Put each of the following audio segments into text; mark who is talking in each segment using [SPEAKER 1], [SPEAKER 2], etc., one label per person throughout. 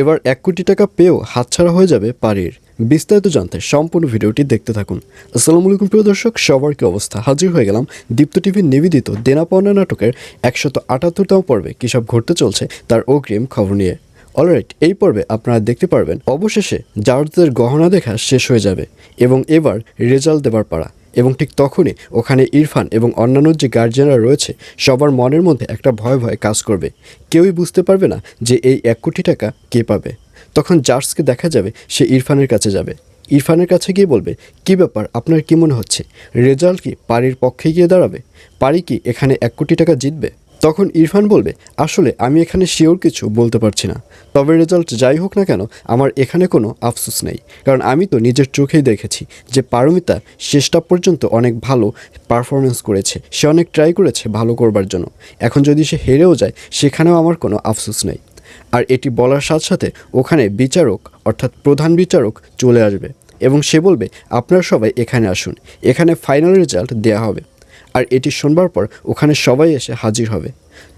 [SPEAKER 1] এবার এক কোটি টাকা পেয়েও হাতছাড়া হয়ে যাবে পারির। বিস্তারিত জানতে সম্পূর্ণ ভিডিওটি দেখতে থাকুন। আসসালামু আলাইকুম, প্রিয় দর্শক, সবার কি অবস্থা? হাজির হয়ে গেলাম দীপ্ত টিভির নিবেদিত দেনা পাওনা নাটকের একশত আটাত্তরতম পর্বে। কী সব ঘটতে চলছে তার অগ্রিম খবর নিয়ে। অলরাইট, এই পর্বে আপনারা দেখতে পারবেন, অবশেষে জার্জদের গহনা দেখা শেষ হয়ে যাবে এবং এবার রেজাল্ট দেবার পাড়া এবং ঠিক তখনই ওখানে ইরফান এবং অন্যান্য যে গার্জিয়ানরা রয়েছে, সবার মনের মধ্যে একটা ভয় ভয় কাজ করবে। কেউই বুঝতে পারবে না যে এই এক কোটি টাকা কে পাবে। তখন জার্সকে দেখা যাবে সে ইরফানের কাছে যাবে। ইরফানের কাছে গিয়ে বলবে, কি ব্যাপার? আপনার কী মনে হচ্ছে? রেজাল্ট কি পারির পক্ষে গিয়ে দাঁড়াবে? পারি কি এখানে এক কোটি টাকা জিতবে? তখন ইরফান বলবে, আসলে আমি এখানে শিওর কিছু বলতে পারছি না। তবে রেজাল্ট যাই হোক না কেন, আমার এখানে কোনো আফসোস নেই। কারণ আমি তো নিজের চোখেই দেখেছি যে পারমিতা শেষটা পর্যন্ত অনেক ভালো পারফরমেন্স করেছে। সে অনেক ট্রাই করেছে ভালো করবার জন্য। এখন যদি সে হেরেও যায়, সেখানেও আমার কোনো আফসোস নেই। আর এটি বলার সাথে সাথে ওখানে বিচারক, অর্থাৎ প্রধান বিচারক চলে আসবে এবং সে বলবে, আপনারা সবাই এখানে আসুন। এখানে ফাইনাল রেজাল্ট দেয়া হবে। আর এটি শোনবার পর ওখানে সবাই এসে হাজির হবে।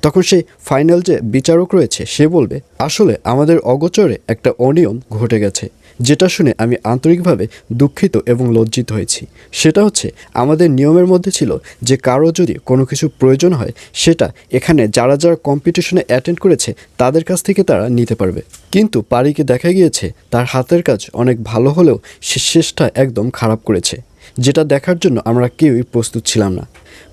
[SPEAKER 1] তখন সেই ফাইনাল যে বিচারক রয়েছে, সে বলবে, আসলে আমাদের অগোচরে একটা অনিয়ম ঘটে গেছে, যেটা শুনে আমি আন্তরিকভাবে দুঃখিত এবং লজ্জিত হয়েছি। সেটা হচ্ছে, আমাদের নিয়মের মধ্যে ছিল যে কারও যদি কোনো কিছু প্রয়োজন হয়, সেটা এখানে যারা যারা কম্পিটিশনে অ্যাটেন্ড করেছে, তাদের কাছ থেকে তারা নিতে পারবে। কিন্তু পারিকে দেখা গিয়েছে, তার হাতের কাজ অনেক ভালো হলেও সে শেষটা একদম খারাপ করেছে, যেটা দেখার জন্য আমরা কেউই প্রস্তুত ছিলাম না।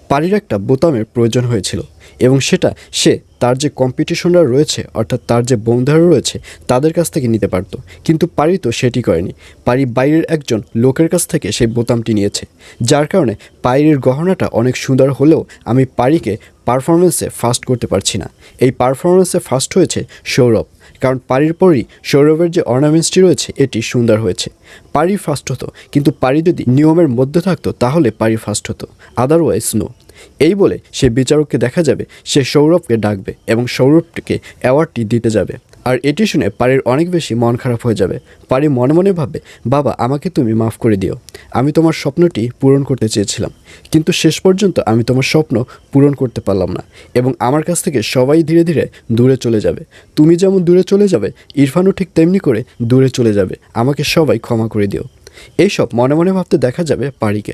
[SPEAKER 1] পারির একটা বোতামের প্রয়োজন হয়েছিল। এবং সেটা সে তার যে কম্পিটিশনরা রয়েছে, অর্থাৎ তার যে বন্ধুরা রয়েছে, তাদের কাছ থেকে নিতে পারত। কিন্তু পারি তো সেটি করেনি। পারি বাইরের একজন লোকের কাছ থেকে সেই বোতামটি নিয়েছে। যার কারণে পায়ের গহনাটা অনেক সুন্দর হলেও আমি পারিকে পারফরমেন্সে ফার্স্ট করতে পারছি না। এই পারফরমেন্সে ফার্স্ট হয়েছে সৌরভ। কারণ পারির পরই সৌরভের যে অর্নামেন্টসটি রয়েছে, এটি সুন্দর হয়েছে। পারি ফার্স্ট হতো, কিন্তু পারি যদি নিয়মের মধ্যে থাকতো, তাহলে পারি ফার্স্ট হতো। আদারওয়াইজ নো এই বলে সে বিচারককে দেখা যাবে, সে সৌরভকে ডাকবে এবং সৌরভটিকে অ্যাওয়ার্ডটি দিতে যাবে। আর এটি শুনে পারির অনেক বেশি মন খারাপ হয়ে যাবে। পারি মনে মনে ভাববে, বাবা, আমাকে তুমি মাফ করে দিও। আমি তোমার স্বপ্নটি পূরণ করতে চেয়েছিলাম। কিন্তু শেষ পর্যন্ত আমি তোমার স্বপ্ন পূরণ করতে পারলাম না এবং আমার কাছ থেকে সবাই ধীরে ধীরে দূরে চলে যাবে। তুমি যেমন দূরে চলে যাবে, ইরফানও ঠিক তেমনি করে দূরে চলে যাবে। আমাকে সবাই ক্ষমা করে দিও। এইসব মনে মনে ভাবতে দেখা যাবে পারিকে।